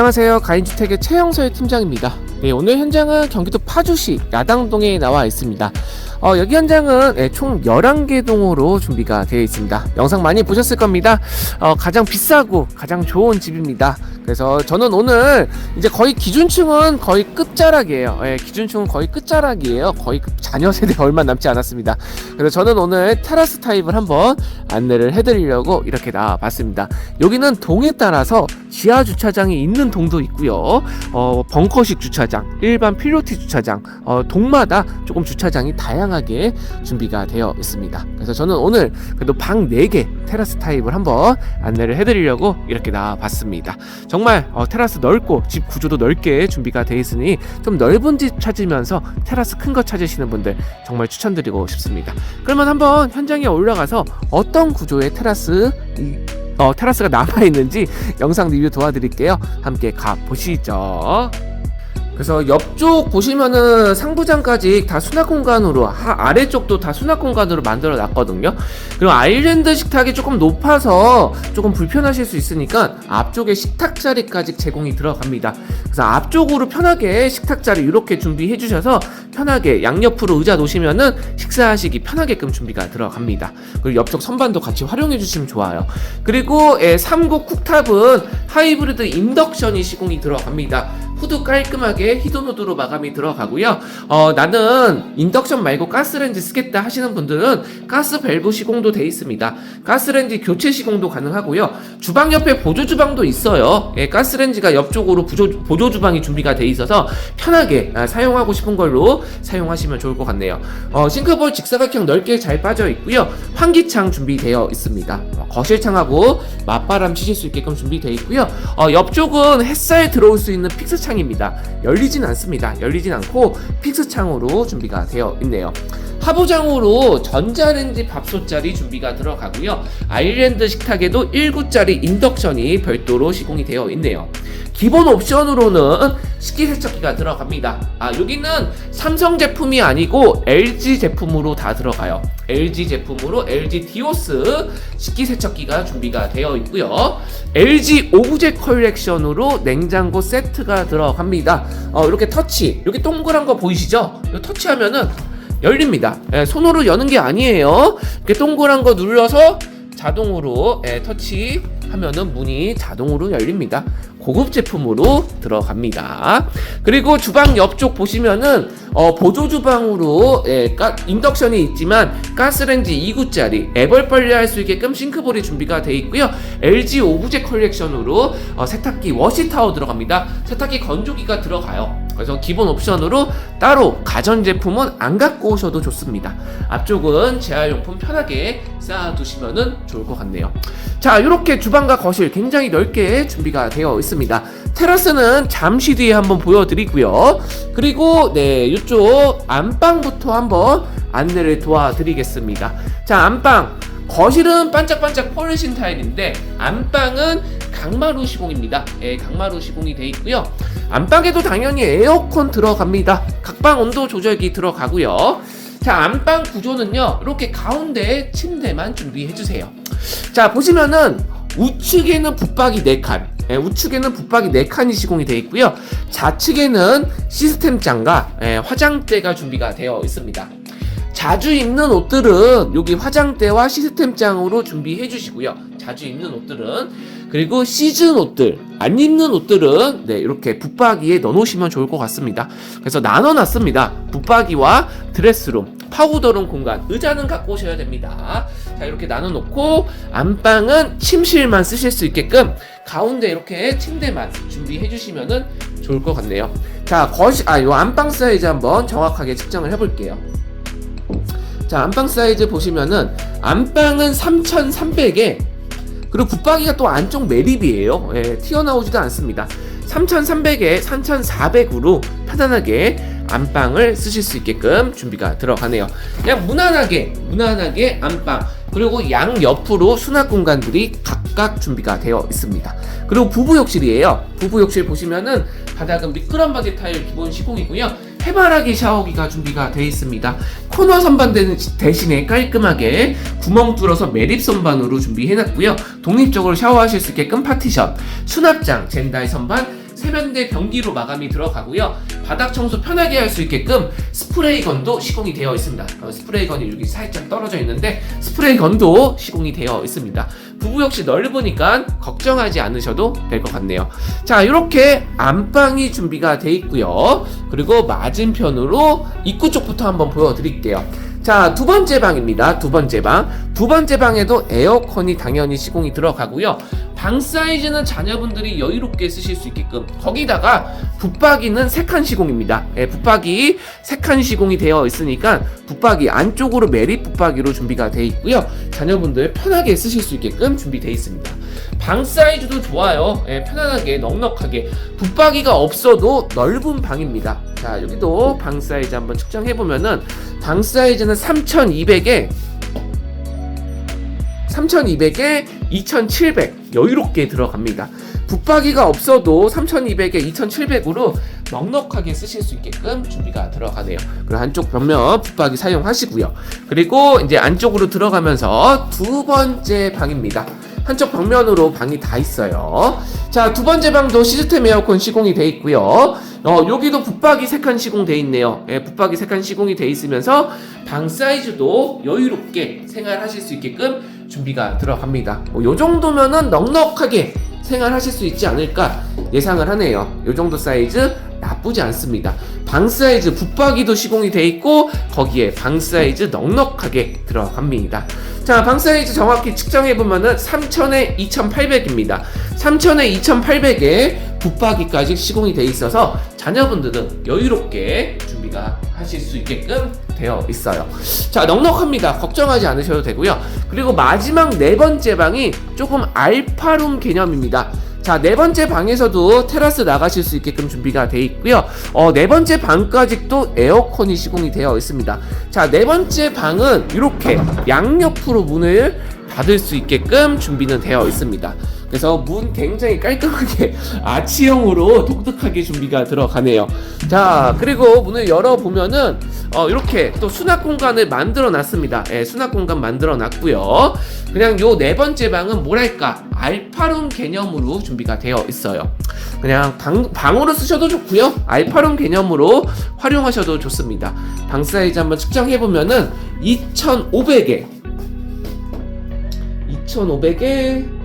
안녕하세요. 가인주택의 최영서의 팀장입니다. 네, 오늘 현장은 경기도 파주시 야당동에 나와 있습니다. 어, 여기 현장은 예, 총 11개 동으로 준비가 되어 있습니다. 영상 많이 보셨을 겁니다. 어, 가장 비싸고 가장 좋은 집입니다. 그래서 저는 오늘 이제 거의 기준층은 거의 끝자락이에요. 예, 기준층은 거의 끝자락이에요. 거의 그 자녀 세대 얼마 남지 않았습니다. 그래서 저는 오늘 테라스 타입을 한번 안내를 해드리려고 이렇게 나와봤습니다. 여기는 동에 따라서 지하 주차장이 있는 동도 있고요. 어, 벙커식 주차장, 일반 필로티 주차장, 어, 동마다 조금 주차장이 다양하게 준비가 되어 있습니다. 그래서 저는 오늘 그래도 방 4개 테라스 타입을 한번 안내를 해드리려고 이렇게 나와봤습니다. 정말 어, 테라스 넓고 집 구조도 넓게 준비가 되어 있으니 좀 넓은 집 찾으면서 테라스 큰 거 찾으시는 분들 정말 추천드리고 싶습니다. 그러면 한번 현장에 올라가서 어떤 구조의 테라스 이, 어, 테라스가 남아 있는지 영상 리뷰 도와드릴게요. 함께 가 보시죠. 그래서 옆쪽 보시면은 상부장까지 다 수납 공간으로 하, 아래쪽도 다 수납 공간으로 만들어 놨거든요. 그리고 아일랜드 식탁이 조금 높아서 조금 불편하실 수 있으니까 앞쪽에 식탁 자리까지 제공이 들어갑니다. 그래서 앞쪽으로 편하게 식탁 자리 이렇게 준비해 주셔서 편하게 양옆으로 의자 놓으시면은 식사하시기 편하게끔 준비가 들어갑니다. 그리고 옆쪽 선반도 같이 활용해 주시면 좋아요. 그리고 예, 3구 쿡탑은 하이브리드 인덕션이 시공이 들어갑니다. 후드 깔끔하게 히도노드로 마감이 들어가고요. 어, 나는 인덕션 말고 가스렌지 쓰겠다 하시는 분들은 가스 밸브 시공도 돼 있습니다. 가스렌지 교체 시공도 가능하고요. 주방 옆에 보조 주방도 있어요. 예, 가스렌지가 옆쪽으로 부조, 보조 주방이 준비가 돼 있어서 편하게 아, 사용하고 싶은 걸로 사용하시면 좋을 것 같네요. 어, 싱크볼 직사각형 넓게 잘 빠져 있고요. 환기창 준비되어 있습니다. 어, 거실창하고 맞바람 치실 수 있게끔 준비되어 있고요. 어, 옆쪽은 햇살 들어올 수 있는 픽스 창 입니다. 열리진 않습니다. 열리진 않고 픽스 창으로 준비가 되어 있네요. 하부장으로 전자레인지 밥솥자리 준비가 들어가고요. 아일랜드 식탁에도 1구짜리 인덕션이 별도로 시공이 되어 있네요. 기본 옵션으로는 식기 세척기가 들어갑니다. 아, 여기는 삼성 제품이 아니고 LG 제품으로 다 들어가요. LG 제품으로 LG 디오스 식기 세척기가 준비가 되어 있고요. LG 오브제 컬렉션으로 냉장고 세트가 들어갑니다. 어, 이렇게 터치, 이렇게 동그란 거 보이시죠? 터치하면은 열립니다. 예, 손으로 여는 게 아니에요. 이렇게 동그란 거 눌러서 자동으로 예, 터치하면은 문이 자동으로 열립니다. 고급 제품으로 들어갑니다. 그리고 주방 옆쪽 보시면은 어, 보조 주방으로 예, 가, 인덕션이 있지만 가스렌지 2구짜리 애벌 빨래할 수 있게끔 싱크볼이 준비가 되어 있고요. LG 오브제 컬렉션으로 어, 세탁기 워시타워 들어갑니다. 세탁기 건조기가 들어가요. 그래서 기본 옵션으로 따로 가전 제품은 안 갖고 오셔도 좋습니다. 앞쪽은 재활용품 편하게 쌓아두시면 좋을 것 같네요. 자, 이렇게 주방과 거실 굉장히 넓게 준비가 되어 있습니다. 테라스는 잠시 뒤에 한번 보여드리고요. 그리고 네, 이쪽 안방부터 한번 안내를 도와드리겠습니다. 자, 안방. 거실은 반짝반짝 폴리신 타일인데 안방은 강마루 시공입니다. 예, 강마루 시공이 돼 있고요. 안방에도 당연히 에어컨 들어갑니다. 각방 온도 조절기 들어가고요. 자, 안방 구조는요. 이렇게 가운데 침대만 준비해 주세요. 자, 보시면은 우측에는 붙박이 4칸, 예, 우측에는 붙박이 4칸이 시공이 되어 있고요. 좌측에는 시스템장과 예, 화장대가 준비가 되어 있습니다. 자주 입는 옷들은 여기 화장대와 시스템장으로 준비해 주시고요. 자주 입는 옷들은 그리고 시즌 옷들 안 입는 옷들은 네 이렇게 붙박이에 넣어놓으시면 좋을 것 같습니다. 그래서 나눠놨습니다. 붙박이와 드레스룸, 파우더룸 공간, 의자는 갖고 오셔야 됩니다. 자 이렇게 나눠놓고 안방은 침실만 쓰실 수 있게끔 가운데 이렇게 침대만 준비해 주시면은 좋을 것 같네요. 자 거실 아요 안방 사이즈 한번 정확하게 측정을 해볼게요. 자 안방 사이즈 보시면은 안방은 3,300에 그리고 붙박이가 또 안쪽 매립이에요. 예, 튀어나오지도 않습니다. 3,300에 3,400으로 편안하게 안방을 쓰실 수 있게끔 준비가 들어가네요. 그냥 무난하게 무난하게 안방 그리고 양 옆으로 수납 공간들이 각각 준비가 되어 있습니다. 그리고 부부 욕실이에요. 부부 욕실 보시면은 바닥은 미끄럼 바디 타일 기본 시공이고요. 해바라기 샤워기가 준비가 되어 있습니다. 코너 선반 대- 대신에 깔끔하게 구멍 뚫어서 매립 선반으로 준비해놨고요. 독립적으로 샤워하실 수 있게끔 파티션, 수납장, 젠다이 선반, 세면대 변기로 마감이 들어가고요. 바닥 청소 편하게 할 수 있게끔 스프레이건도 시공이 되어 있습니다. 어, 스프레이건이 여기 살짝 떨어져 있는데 스프레이건도 시공이 되어 있습니다. 부부 역시 넓으니까 걱정하지 않으셔도 될 것 같네요. 자, 이렇게 안방이 준비가 돼 있고요. 그리고 맞은편으로 입구 쪽부터 한번 보여드릴게요. 자, 두 번째 방입니다. 두 번째 방. 두 번째 방에도 에어컨이 당연히 시공이 들어가고요. 방 사이즈는 자녀분들이 여유롭게 쓰실 수 있게끔 거기다가 붙박이는 세칸 시공입니다. 예, 붙박이 세칸 시공이 되어 있으니까 붙박이 안쪽으로 매립 붙박이로 준비가 되어 있고요. 자녀분들 편하게 쓰실 수 있게끔 준비되어 있습니다. 방 사이즈도 좋아요. 예, 편안하게 넉넉하게 붙박이가 없어도 넓은 방입니다. 자 여기도 방 사이즈 한번 측정해 보면은 방 사이즈는 3,200에 3,200에 2,700 여유롭게 들어갑니다. 붙박이가 없어도 3,200에 2,700으로 넉넉하게 쓰실 수 있게끔 준비가 들어가네요. 그리고 한쪽 벽면 붙박이 사용하시고요. 그리고 이제 안쪽으로 들어가면서 두 번째 방입니다. 한쪽 벽면으로 방이 다 있어요. 자, 두 번째 방도 시스템 에어컨 시공이 돼 있고요. 어, 여기도 붙박이 세칸 시공돼 있네요. 예, 붙박이 세칸 시공이 돼 있으면서 방 사이즈도 여유롭게 생활하실 수 있게끔 준비가 들어갑니다. 뭐, 요 정도면은 넉넉하게 생활하실 수 있지 않을까 예상을 하네요. 요 정도 사이즈 나쁘지 않습니다. 방 사이즈 붙박이도 시공이 돼 있고 거기에 방 사이즈 넉넉하게 들어갑니다. 자, 방 사이즈 정확히 측정해 보면은 3000에 2800입니다. 3000에 2800에 붙박이까지 시공이 돼 있어서 자녀분들은 여유롭게 준비가 하실 수 있게끔 되어 있어요. 자, 넉넉합니다. 걱정하지 않으셔도 되고요. 그리고 마지막 네 번째 방이 조금 알파룸 개념입니다. 자, 네 번째 방에서도 테라스 나가실 수 있게끔 준비가 되어 있고요. 어, 네 번째 방까지 또 에어컨이 시공이 되어 있습니다. 자, 네 번째 방은 이렇게 양옆으로 문을 닫을 수 있게끔 준비는 되어 있습니다. 그래서 문 굉장히 깔끔하게 아치형으로 독특하게 준비가 들어가네요. 자, 그리고 문을 열어보면은 어, 이렇게 또 수납 공간을 만들어 놨습니다. 예, 수납 공간 만들어 놨고요. 그냥 요 네 번째 방은 뭐랄까 알파룸 개념으로 준비가 되어 있어요. 그냥 방, 방으로 쓰셔도 좋고요. 알파룸 개념으로 활용하셔도 좋습니다. 방 사이즈 한번 측정해 보면은 2,500에 2,500에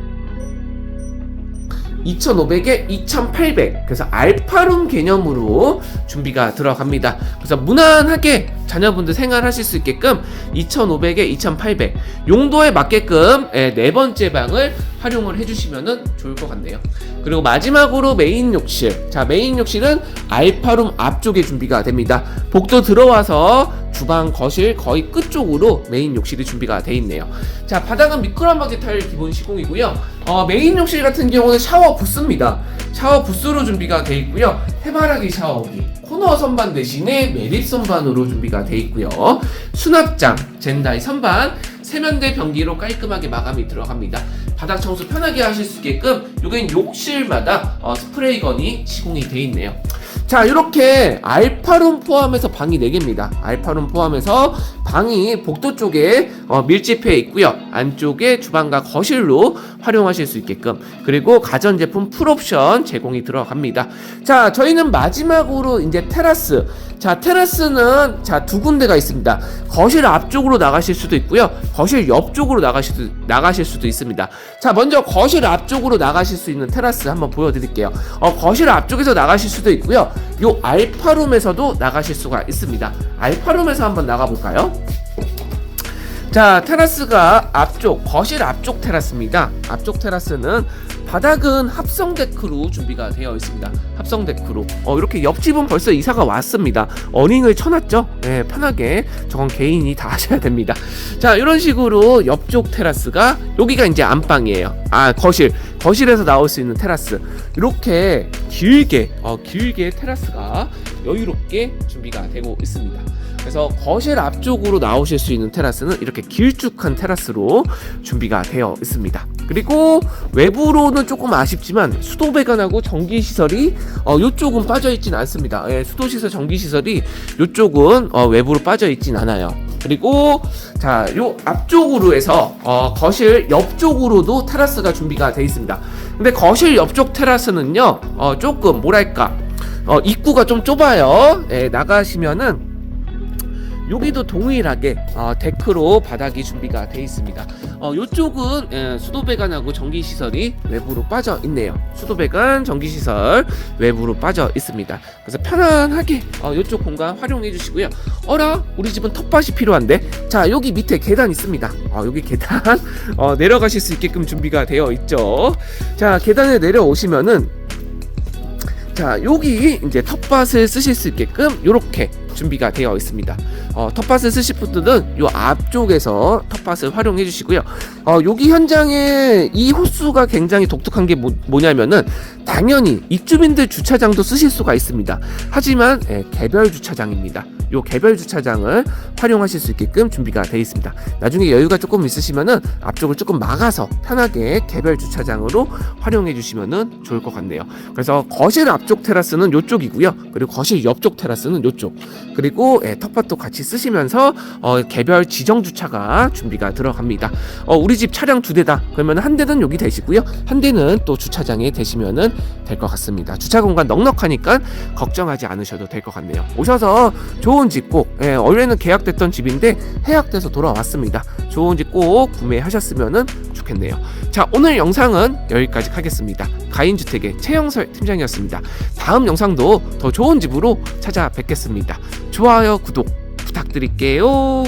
2,500에 2,800 그래서 알파룸 개념으로 준비가 들어갑니다. 그래서 무난하게 자녀분들 생활하실 수 있게끔 2,500에 2,800 용도에 맞게끔 예, 네 번째 방을 활용을 해주시면 좋을 것 같네요. 그리고 마지막으로 메인 욕실. 자, 메인 욕실은 알파룸 앞쪽에 준비가 됩니다. 복도 들어와서 주방, 거실 거의 끝쪽으로 메인 욕실이 준비가 돼 있네요. 자, 바닥은 미끄럼하게 타일 기본 시공이고요. 어, 메인 욕실 같은 경우는 샤워 부스입니다. 샤워 부스로 준비가 돼 있고요. 해바라기 샤워기, 코너 선반 대신에 매립 선반으로 준비가 돼 있고요. 수납장, 젠다이 선반, 세면대 변기로 깔끔하게 마감이 들어갑니다. 바닥 청소 편하게 하실 수 있게끔 여기는 욕실마다 어, 스프레이건이 시공이 돼 있네요. 자 이렇게 알파룸 포함해서 방이 4개입니다. 알파룸 포함해서 방이 복도 쪽에 어, 밀집해 있고요. 안쪽에 주방과 거실로 활용하실 수 있게끔. 그리고 가전제품 풀옵션 제공이 들어갑니다. 자 저희는 마지막으로 이제 테라스 자 테라스는 자 두 군데가 있습니다. 거실 앞쪽으로 나가실 수도 있고요. 거실 옆쪽으로 나가실, 수, 나가실 수도 있습니다. 자 먼저 거실 앞쪽으로 나가실 수 있는 테라스 한번 보여드릴게요. 어, 거실 앞쪽에서 나가실 수도 있고요. 요 알파룸에서도 나가실 수가 있습니다. 알파룸에서 한번 나가볼까요? 자, 테라스가 앞쪽, 거실 앞쪽 테라스입니다. 앞쪽 테라스는 바닥은 합성 데크로 준비가 되어 있습니다. 합성 데크로. 어, 이렇게 옆집은 벌써 이사가 왔습니다. 어닝을 쳐놨죠? 네, 편하게. 저건 개인이 다 하셔야 됩니다. 자, 이런 식으로 옆쪽 테라스가, 여기가 이제 안방이에요. 아, 거실. 거실에서 나올 수 있는 테라스. 이렇게 길게, 어, 길게 테라스가 여유롭게 준비가 되고 있습니다. 그래서 거실 앞쪽으로 나오실 수 있는 테라스는 이렇게 길쭉한 테라스로 준비가 되어 있습니다. 그리고 외부로는 조금 아쉽지만 수도 배관하고 전기 시설이 어 요쪽은 빠져 있진 않습니다. 예, 수도 시설 전기 시설이 요쪽은 어 외부로 빠져 있진 않아요. 그리고 자, 요 앞쪽으로 해서 어 거실 옆쪽으로도 테라스가 준비가 되어 있습니다. 근데 거실 옆쪽 테라스는요, 어, 조금 뭐랄까, 어, 입구가 좀 좁아요. 예, 나가시면은 여기도 동일하게 어, 데크로 바닥이 준비가 돼 있습니다. 어, 이쪽은 예, 수도배관하고 전기 시설이 외부로 빠져 있네요. 수도배관, 전기 시설 외부로 빠져 있습니다. 그래서 편안하게 어, 이쪽 공간 활용해 주시고요. 어라, 우리 집은 텃밭이 필요한데. 자, 여기 밑에 계단 있습니다. 어, 여기 계단 어, 내려가실 수 있게끔 준비가 되어 있죠. 자, 계단에 내려오시면은 자, 여기 이제 텃밭을 쓰실 수 있게끔 이렇게 준비가 되어 있습니다. 어, 텃밭을 쓰실 분들은 요 앞쪽에서 텃밭을 활용해 주시고요. 어, 여기 현장에 이 호수가 굉장히 독특한 게 뭐, 뭐냐면은 당연히 입주민들 주차장도 쓰실 수가 있습니다. 하지만 예, 개별 주차장입니다. 요 개별 주차장을 활용하실 수 있게끔 준비가 되어 있습니다. 나중에 여유가 조금 있으시면은 앞쪽을 조금 막아서 편하게 개별 주차장으로 활용해 주시면은 좋을 것 같네요. 그래서 거실 앞쪽 테라스는 요쪽이고요. 그리고 거실 옆쪽 테라스는 요쪽. 그리고 예, 텃밭도 같이 쓰시면서 어, 개별 지정 주차가 준비가 들어갑니다. 어, 우리 집 차량 두 대다. 그러면 한 대는 여기 대시고요. 한 대는 또 주차장에 대시면은 될 것 같습니다. 주차 공간 넉넉하니까 걱정하지 않으셔도 될 것 같네요. 오셔서 좋은 집 꼭, 예, 원래는 계약됐던 집인데 해약돼서 돌아왔습니다. 좋은 집 꼭 구매하셨으면 좋겠네요. 자, 오늘 영상은 여기까지 하겠습니다. 가인주택의 최영설 팀장이었습니다. 다음 영상도 더 좋은 집으로 찾아뵙겠습니다. 좋아요, 구독 부탁드릴게요.